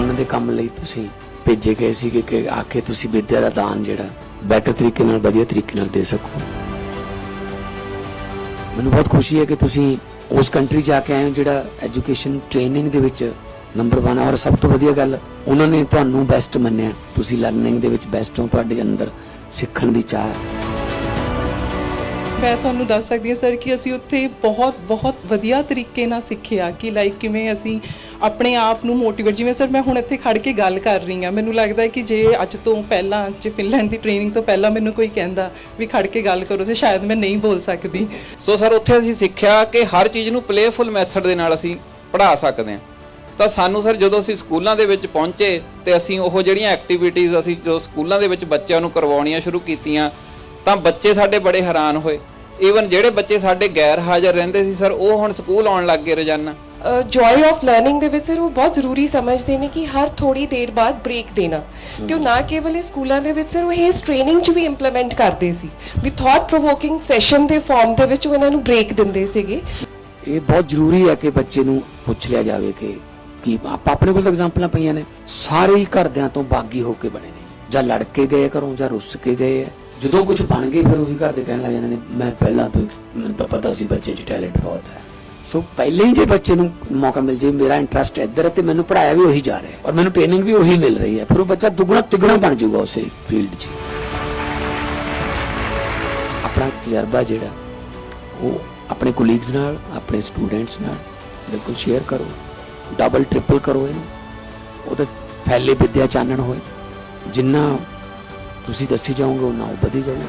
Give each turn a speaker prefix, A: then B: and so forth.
A: ਦੇ ਕੰਮ ਲਈ ਤੁਸੀਂ ਭੇਜੇ ਗਏ ਸੀਗੇ ਕਿ ਆ ਤੁਸੀਂ ਵਿਦਿਆ ਦਾ ਦਾਨ ਜਿਹੜਾ ਬੈਟਰ ਤਰੀਕੇ ਨਾਲ, ਵਧੀਆ ਤਰੀਕੇ ਨਾਲ ਦੇ ਸਕੋ। ਮੈਨੂੰ ਬਹੁਤ ਖੁਸ਼ੀ ਹੈ ਕਿ ਤੁਸੀਂ ਉਸ ਕੰਟਰੀ ਜਾ ਕੇ ਆਏ ਹੋ ਜਿਹੜਾ ਐਜੂਕੇਸ਼ਨ ਟ੍ਰੇਨਿੰਗ ਦੇ ਵਿੱਚ ਨੰਬਰ 1 ਹੈ। ਔਰ ਸਭ ਤੋਂ ਵਧੀਆ ਗੱਲ, ਉਹਨਾਂ ਨੇ ਤੁਹਾਨੂੰ ਬੈਸਟ ਮੰਨਿਆ। ਤੁਸੀਂ ਲਰਨਿੰਗ ਦੇ ਵਿੱਚ ਬੈਸਟ ਹੋ, ਤੁਹਾਡੇ ਅੰਦਰ ਸਿੱਖਣ ਦੀ ਚਾਹ ਹੈ।
B: ਮੈਂ ਤੁਹਾਨੂੰ ਦੱਸ ਸਕਦੀ ਹਾਂ, ਸਰ, ਕਿ ਅਸੀਂ ਉੱਥੇ ਬਹੁਤ ਬਹੁਤ ਵਧੀਆ ਤਰੀਕੇ ਨਾਲ ਸਿੱਖਿਆ ਕਿ ਲਾਈਕ ਕਿਵੇਂ ਅਸੀਂ ਆਪਣੇ ਆਪ ਨੂੰ ਮੋਟੀਵੇਟ ਜਿਵੇਂ ਸਰ, ਮੈਂ ਹੁਣ ਇੱਥੇ ਖੜ ਕੇ ਗੱਲ ਕਰ ਰਹੀ ਹਾਂ। ਮੈਨੂੰ ਲੱਗਦਾ ਹੈ ਕਿ ਜੇ ਅੱਜ ਤੋਂ ਪਹਿਲਾਂ ਜੇ ਫਿਨਲੈਂਡ ਦੀ ਟ੍ਰੇਨਿੰਗ ਤੋਂ ਪਹਿਲਾਂ ਮੈਨੂੰ ਕੋਈ ਕਹਿੰਦਾ ਵੀ ਖੜ ਕੇ ਗੱਲ ਕਰੋ, ਤੇ ਸ਼ਾਇਦ ਮੈਂ ਨਹੀਂ ਬੋਲ ਸਕਦੀ।
C: ਸੋ ਸਰ, ਉੱਥੇ ਅਸੀਂ ਸਿੱਖਿਆ ਕਿ ਹਰ ਚੀਜ਼ ਨੂੰ ਪਲੇਫੁਲ ਮੈਥਡ ਦੇ ਨਾਲ ਅਸੀਂ ਪੜ੍ਹਾ ਸਕਦੇ ਹਾਂ। ਤਾਂ ਸਾਨੂੰ, ਸਰ, ਜਦੋਂ ਅਸੀਂ ਸਕੂਲਾਂ ਦੇ ਵਿੱਚ ਪਹੁੰਚੇ, ਤੇ ਅਸੀਂ ਉਹ ਜਿਹੜੀਆਂ ਐਕਟੀਵਿਟੀਜ਼ ਅਸੀਂ ਜੋ ਸਕੂਲਾਂ ਦੇ ਵਿੱਚ ਬੱਚਿਆਂ ਨੂੰ ਕਰਵਾਉਣੀਆਂ ਸ਼ੁਰੂ ਕੀਤੀਆਂ, ਤਾਂ ਬੱਚੇ ਸਾਡੇ ਬੜੇ ਹੈਰਾਨ ਹੋਏ। ਈਵਨ ਜਿਹੜੇ ਬੱਚੇ ਸਾਡੇ ਗੈਰ ਹਾਜ਼ਰ ਰਹਿੰਦੇ ਸੀ ਸਰ ਉਹ ਹੁਣ ਸਕੂਲ ਆਉਣ ਲੱਗ ਗਏ ਰੋਜ਼ਾਨਾ।
D: ਜੋਏ ਆਫ ਲਰਨਿੰਗ ਦੇ ਵਿੱਚ ਸਰ ਉਹ ਬਹੁਤ ਜ਼ਰੂਰੀ ਸਮਝਦੇ ਨੇ ਕਿ ਹਰ ਥੋੜੀ ਦੇਰ ਬਾਅਦ ਬ੍ਰੇਕ ਦੇਣਾ। ਤੇ ਉਹ ਨਾ ਕੇਵਲ ਇਹ ਸਕੂਲਾਂ ਦੇ ਵਿੱਚ ਸਰ ਉਹ ਇਸ ਟ੍ਰੇਨਿੰਗ 'ਚ ਵੀ ਇੰਪਲੀਮੈਂਟ ਕਰਦੇ ਸੀ। ਵੀ ਥਾਟ ਪ੍ਰੋਵੋਕਿੰਗ ਸੈਸ਼ਨ ਦੇ ਫਾਰਮ ਦੇ ਵਿੱਚ ਉਹ ਇਹਨਾਂ ਨੂੰ ਬ੍ਰੇਕ ਦਿੰਦੇ ਸੀਗੇ।
A: ਇਹ ਬਹੁਤ ਜ਼ਰੂਰੀ ਹੈ ਕਿ ਬੱਚੇ ਨੂੰ ਪੁੱਛ ਲਿਆ ਜਾਵੇ ਕਿ ਕੀ ਆਪਾਂ ਆਪਣੇ ਕੋਲ ਤਾਂ ਐਗਜ਼ਾਮਪਲਾਂ ਪਈਆਂ ਨੇ। ਸਾਰੇ ਹੀ ਘਰਦਿਆਂ ਤੋਂ ਬਾਗੀ ਹੋ ਕੇ ਬਣੇ ਨੇ। ਜਾਂ ਲੜ ਕੇ ਗਏ ਘਰੋਂ ਜਾਂ ਰੁੱਸ ਕੇ ਗਏ ਆ। ਜਦੋਂ ਕੁਝ ਬਣ ਗਏ, ਫਿਰ ਉਹੀ ਘਰ ਦੇ ਕਹਿਣ ਲੱਗ ਜਾਂਦੇ ਨੇ, ਮੈਂ ਪਹਿਲਾਂ ਤੋਂ ਮੈਨੂੰ ਤਾਂ ਪਤਾ ਸੀ ਬੱਚੇ 'ਚ ਟੈਲੈਂਟ ਬਹੁਤ ਹੈ। ਸੋ ਪਹਿਲੇ ਹੀ ਜੇ ਬੱਚੇ ਨੂੰ ਮੌਕਾ ਮਿਲ ਜੇ, ਮੇਰਾ ਇੰਟਰਸਟ ਇੱਧਰ ਹੈ ਤੇ ਮੈਨੂੰ ਪੜਾਇਆ ਵੀ ਉਹੀ ਜਾ ਰਿਹਾ ਔਰ ਮੈਨੂੰ ਟ੍ਰੇਨਿੰਗ ਵੀ ਉਹੀ ਮਿਲ ਰਹੀ ਹੈ। ਫਿਰ ਉਹ ਬੱਚਾ ਦੁੱਗਣਾ ਤਿੱਗਣਾ ਬਣ ਜਾਊਗਾ ਉਸੇ ਫੀਲਡ 'ਚ। ਆਪਣਾ ਤਜਰਬਾ ਜਿਹੜਾ, ਉਹ ਆਪਣੇ ਕੋਲੀਗਸ ਨਾਲ, ਆਪਣੇ ਸਟੂਡੈਂਟਸ ਨਾਲ ਬਿਲਕੁਲ ਸ਼ੇਅਰ ਕਰੋ। ਡਬਲ ਟ੍ਰਿਪਲ ਕਰੋ ਇਹਨੂੰ। ਉਹਦੇ ਫੈਲੇ ਵਿਦਿਆ ਚਾਨਣ ਹੋਏ। ਜਿੰਨਾ ਤੁਸੀਂ ਦੱਸੀ ਜਾਓਗੇ ਉਹਨਾਂ ਉਹ ਵਧੀ ਜਾਊਗਾ